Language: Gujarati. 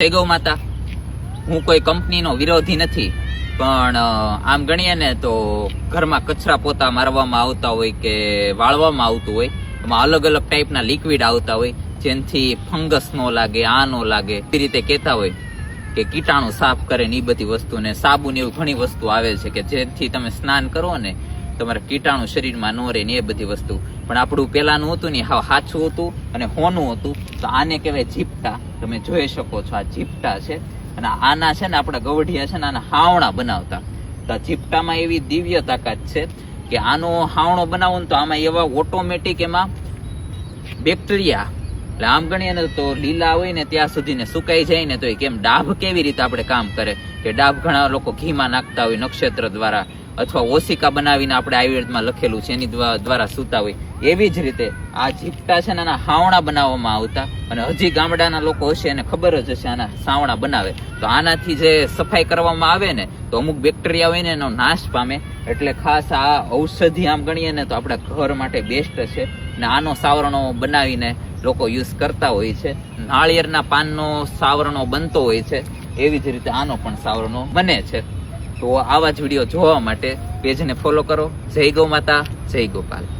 જય ગૌ માતા. હું કોઈ કંપનીનો વિરોધી નથી, પણ આમ ગણીએ ને તો ઘરમાં કચરા પોતા મારવામાં આવતા હોય કે વાળવામાં આવતું હોય, એમાં અલગ અલગ ટાઈપના લિક્વિડ આવતા હોય, જેનાથી ફંગસ નો લાગે, આ નો લાગે, એ રીતે કહેતા હોય કે કીટાણુ સાફ કરે ને એ બધી વસ્તુ ને સાબુ ને એવી ઘણી વસ્તુ આવે છે કે જેથી તમે સ્નાન કરો ને તમારા કીટાણુ શરીરમાં ન રહે ને એ બધી વસ્તુ. પણ આપણું પેલાનું હતું ને હા હાચું હતું અને હોનું હતું. તો આને કહેવાય જીપટા તમે જોઈ શકો છો આ જીપટા છે. અને આના છે ને આપણા ગવઢિયા છે ને આના હાવણા બનાવતા. તો આ જીપટામાં એવી દિવ્ય તાકાત છે કે આનો હાવણો બનાવો ને તો આમાં એવા ઓટોમેટિક એમાં બેક્ટેરિયા એટલે આમ ગણીએ ને તો લીલા હોય ને ત્યાં સુધી ને સુકાઈ જાય ને તો એ કેમ ડાભ કેવી રીતે આપણે કામ કરે? કે ડાભ ઘણા લોકો ઘીમાં નાખતા હોય નક્ષત્ર દ્વારા. અથવા ઓશિકા બનાવીને આપણે આયુર્વેદમાં લખેલું છે, એની દ્વા- દ્વારા સૂતા હોય. એવી જ રીતે આ જીપટા છે ને આના હાવણા બનાવવામાં આવતા અને હજી ગામડાના લોકો હશે એને ખબર જ હશે આના સાવણા બનાવે. તો આનાથી જે સફાઈ કરવામાં આવે ને, તો અમુક બેક્ટેરિયા હોય ને એનો નાશ પામે. એટલે ખાસ આ ઔષધિ આમ ગણીએ ને તો આપણા ઘર માટે બેસ્ટ છે. ને આનો સાવરણો બનાવીને લોકો યુઝ કરતા હોય છે. નાળિયેરના પાનનો સાવરણો બનતો હોય છે. એવી જ રીતે આનો પણ સાવરણો બને છે. તો આવા જ વીડિયો જોવા માટે પેજને ફોલો કરો. જય ગૌ માતા જય ગોપાલ.